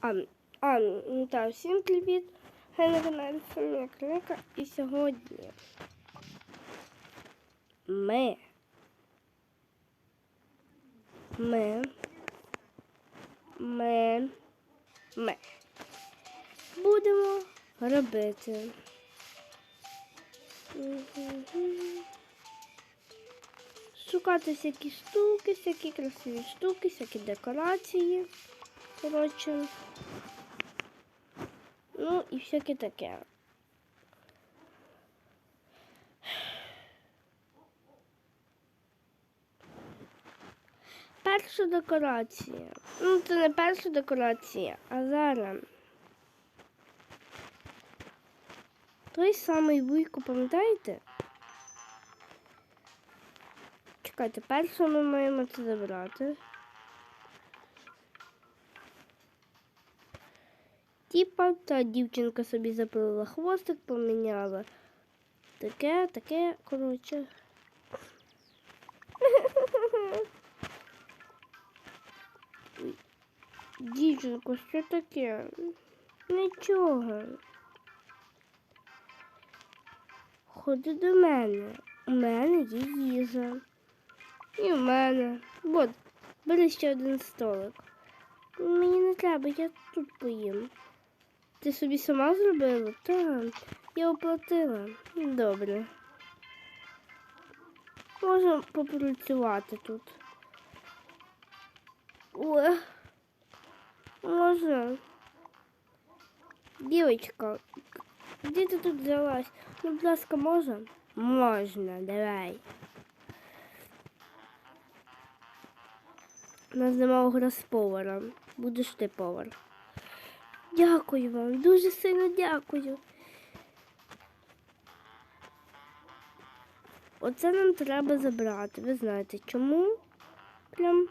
А, а ну всім привіт! Я на каналі Соня Крика і сьогодні ми ми ми ми будемо робити шукати всякі штуки, всякі красиві штуки, всякі декорації. Коротше. Ну і всяке таке. Перша декорація. Ну, це не перша декорація, а зараз. Той самий вуйку, пам'ятаєте? Чекайте, перше ми маємо це забрати. Типа та дівчинка собі запилила хвостик, поміняла. Таке, таке, коротше. Ой, Дівчинко, що таке? Нічого. Ходи до мене. У мене є їжа. І в мене. От, бери ще один столик. Мені не треба, я тут поїм. Ти собі сама зробила? Так, я оплатила. Добре. Можемо попрацювати тут. О, можна. Дівочка, де ти тут взялась? Ну, будь ласка, можна? Можна, давай. У нас немає гросповара. Будеш ти повар. Дякую вам, дуже сильно дякую. Оце нам треба забрати. Ви знаєте чому? Прям.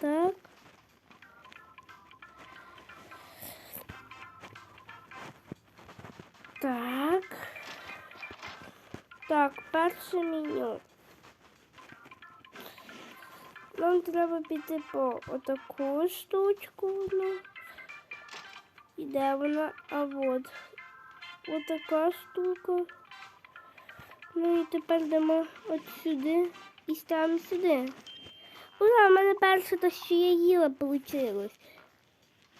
Так. Так. Так, перше меню. Нам треба піти по отаку штучку. Ну. І де вона? А от. Отака штука. Ну і тепер йдемо от сюди і ставимо сюди. Ура, в мене перше те, що я їла, вийшло.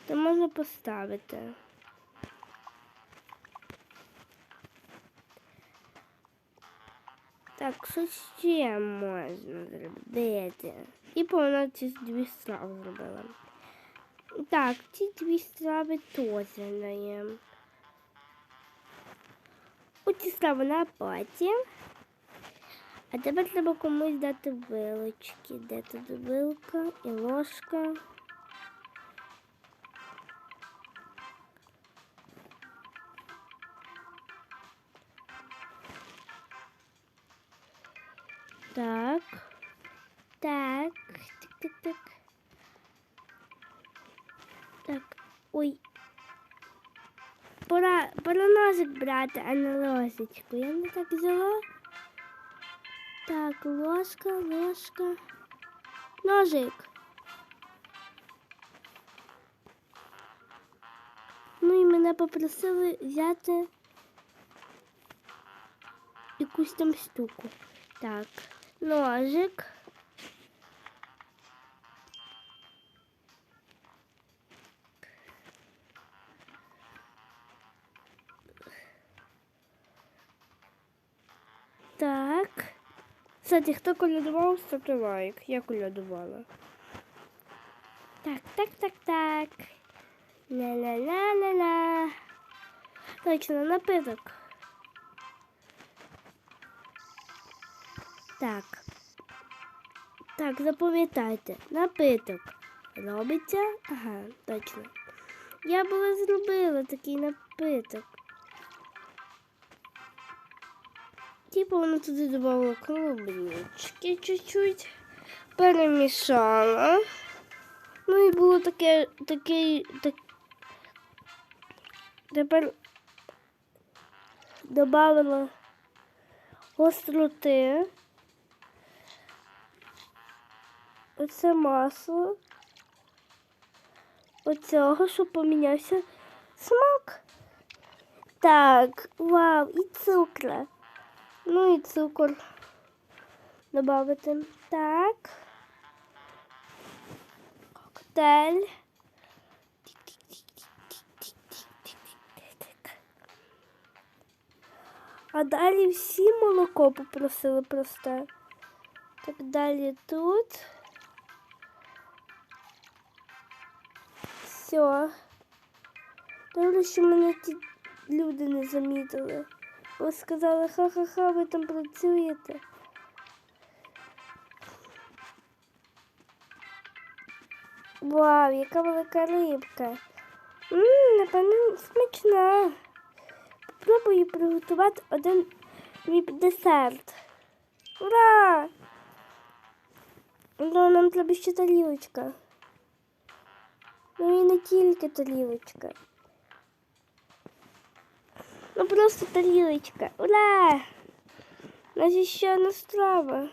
То можна поставити. Так, що ще можна зробити? І повно ці дві страви зробила. Так, ці дві страви теж даємо. Оці страви на потім. А тепер треба комусь дати вилочки. Де тут вилка і ложка. Так. Так. Так, так, так. Так. Ой. Пора, пора ножик брати, а не ложечку. Я не так взяла. Так, ложка, ложка. Ножик. Ну і мене попросили взяти якусь там штуку. Так, ножик. Так. Кстати, хто колядував, ставте лайк. Я колядувала. Так, так, так, так. Ла-ла-ла-ла-ла. Точно, напиток. Так. Так, запам'ятайте, напиток робиться. Ага, точно. Я була зробила такий напиток. Типу вона туди додавала клубнички чуть-чуть, перемішала. Ну і було таке, такий, так... Тепер додавала остроти. оце масло. Оцього, щоб помінявся смак. Так, вау, і цукра. Ну і цукор добавити. Так. Коктейль. А далі всі молоко попросили просте. Так далі тут. Все. Добре, що мене ті люди не замітили. Ви сказали, ха-ха-ха, ви там працюєте. Вау, яка велика рибка. Ммм, напевно, смачна. Попробую приготувати один мій десерт. Ура! Ну, нам треба ще тарілочка. Ну і не тільки тарілочка. Ну просто тарілочка. Ура! У нас ще одна страва.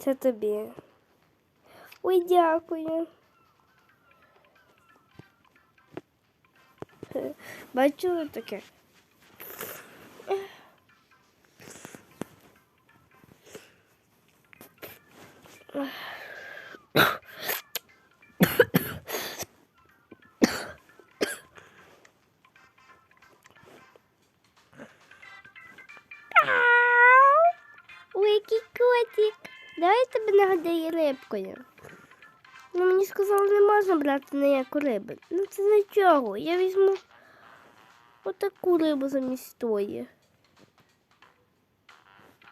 Це тобі. Ой, дякую. Бачили таке? Брати ніяку рибу. Ну це за чого? Я візьму отаку рибу замість тої.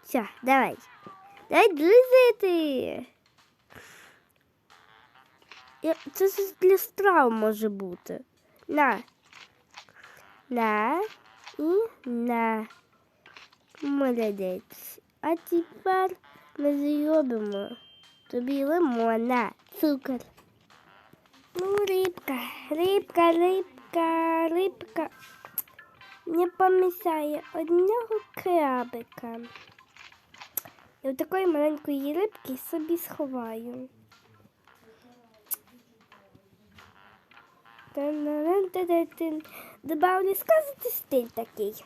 Все, давай. Давай друзити. Це для страв може бути. На. На і на. Молодець. А тепер ми зробимо тобі лимона, цукор. Ну, рибка, рибка, рибка, рибка. Не помішає одного крабика. І такої маленької рибки собі сховаю. Добавлю сказати стиль такий.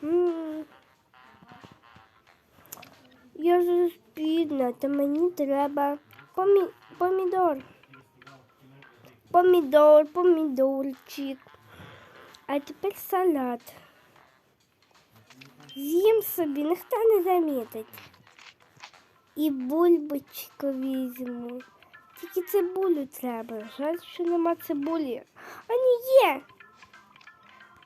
Я ж бідна, то мені треба помі... помідор. Помідор, помідорчик. А тепер салат. З'їм собі, ніхто не замітить. І бульбочку візьму. Тільки цибулю треба. Жаль, що нема цибулі. А ні, є.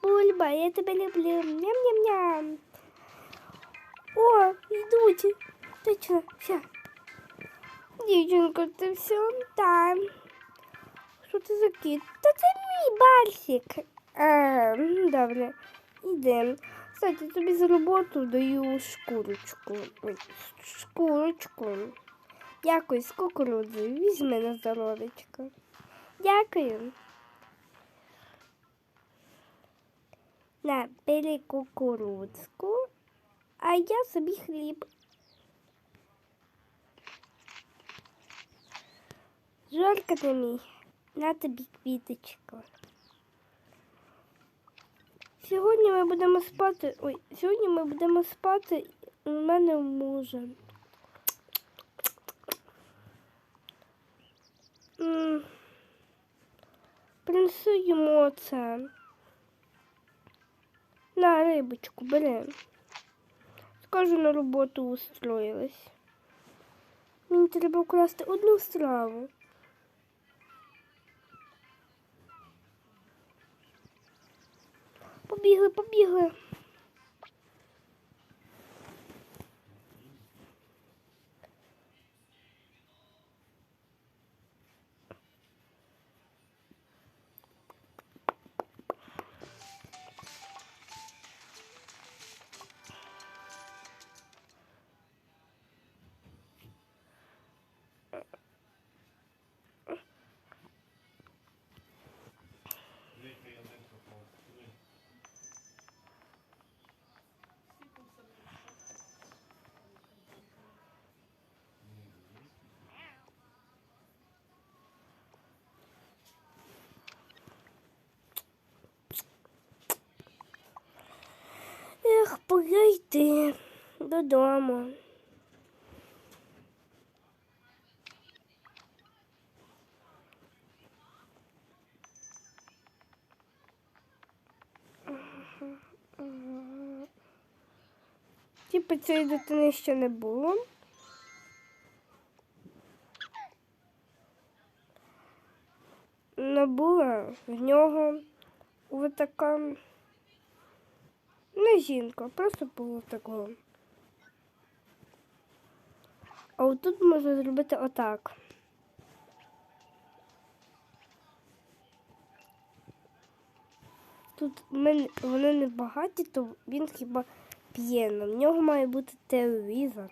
Бульба, я тебе люблю. Ням-ням-ням. О, йдуть. Точно, все. Дівчинко, ти все там. Це за? Та це мій барсик. А, добре, йдемо. Кстати, тобі за роботу даю шкурочку. Ой, шкурочку. Дякую, з кукурудзою. Візьми на здоровечко. Дякую. На, бери кукурудзку, а я собі хліб. Жорка ти мій, на тобі квіточку. Сьогодні ми будемо спати. Ой, сьогодні ми будемо спати у мене в мужа. М, Принеси йому оце. На рибочку, бери. Скажу, на роботу устроїлась. Мені треба вкласти одну страву. Побігли, побігли. Йти додому. Типу цієї дитини ще не було. Не була в нього ось така не жінка, просто було такого. А отут можна зробити отак. Тут ми, вони не багаті, то він хіба п'єно. В нього має бути телевізор.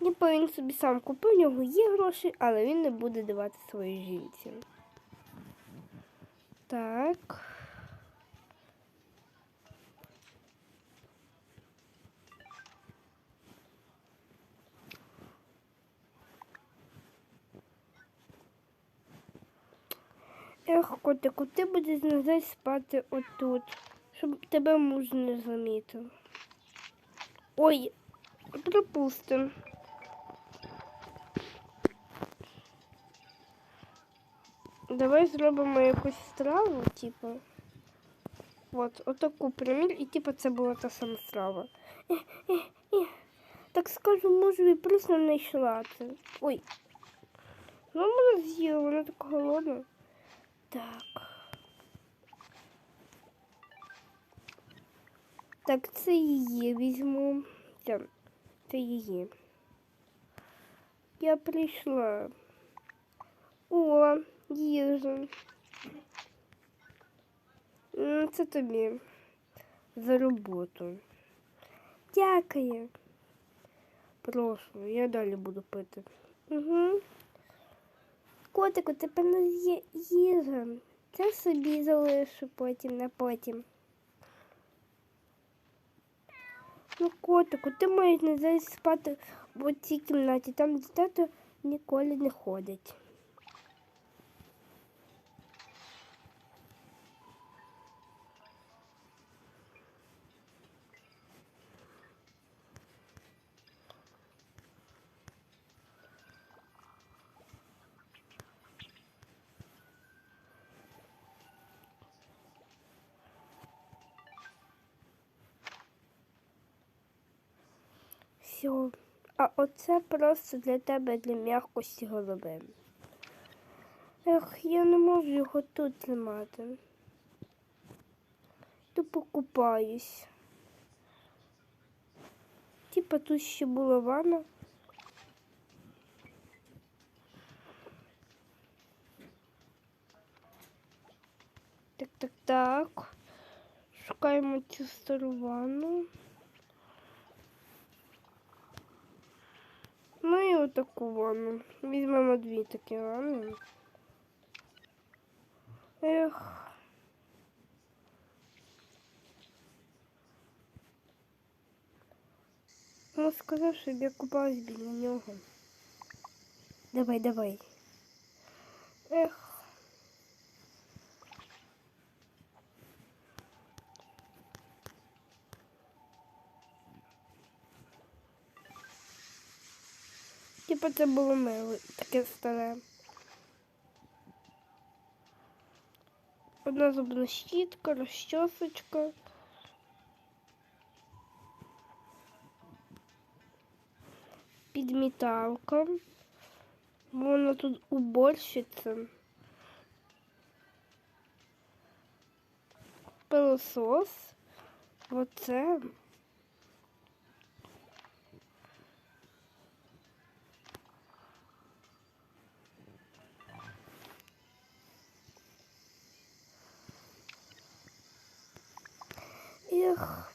Ніби він собі сам купив, у нього є гроші, але він не буде давати своїй жінці. Так. Ех, котику, ти будеш назад спати отут, щоб тебе муж не замітив. Ой, пропустим. Давай зробимо якусь страву, типу. От, отаку примір, і типу це була та сама страва. Так скажу, мужеві просто не йшла. Ой. Ну, вона з'їла, вона така голодна. Так. Так, це її візьму. Так, це її. Я прийшла. О, їжа. М, Це тобі за роботу. Дякую. Прошу, я далі буду пити. Угу. Котику, тепер не є їжа. Це собі залишу потім на потім. Ну, котику, ти маєш не зараз спати в цій кімнаті, там де ніколи не ходить. Все. А оце просто для тебе для м'якості голови. Ех, я не можу його тут тримати. То покупаюсь. Типа тут ще була ванна. Так, так, так. Шукаємо цю стару ванну. Ну і отаку ванну. Візьмемо дві такі ванни. Ех. Ну, сказав, щоб я купалась біля нього. Давай, давай. Ех. Типа це було мило, таке старе. Одна зубна щітка, розчосочка. Підміталка. Вона тут уборщиця. Пилосос. Оце. Ех.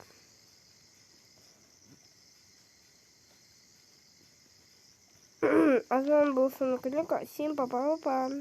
З вами был Соноконяка. Всім па-па-па-па.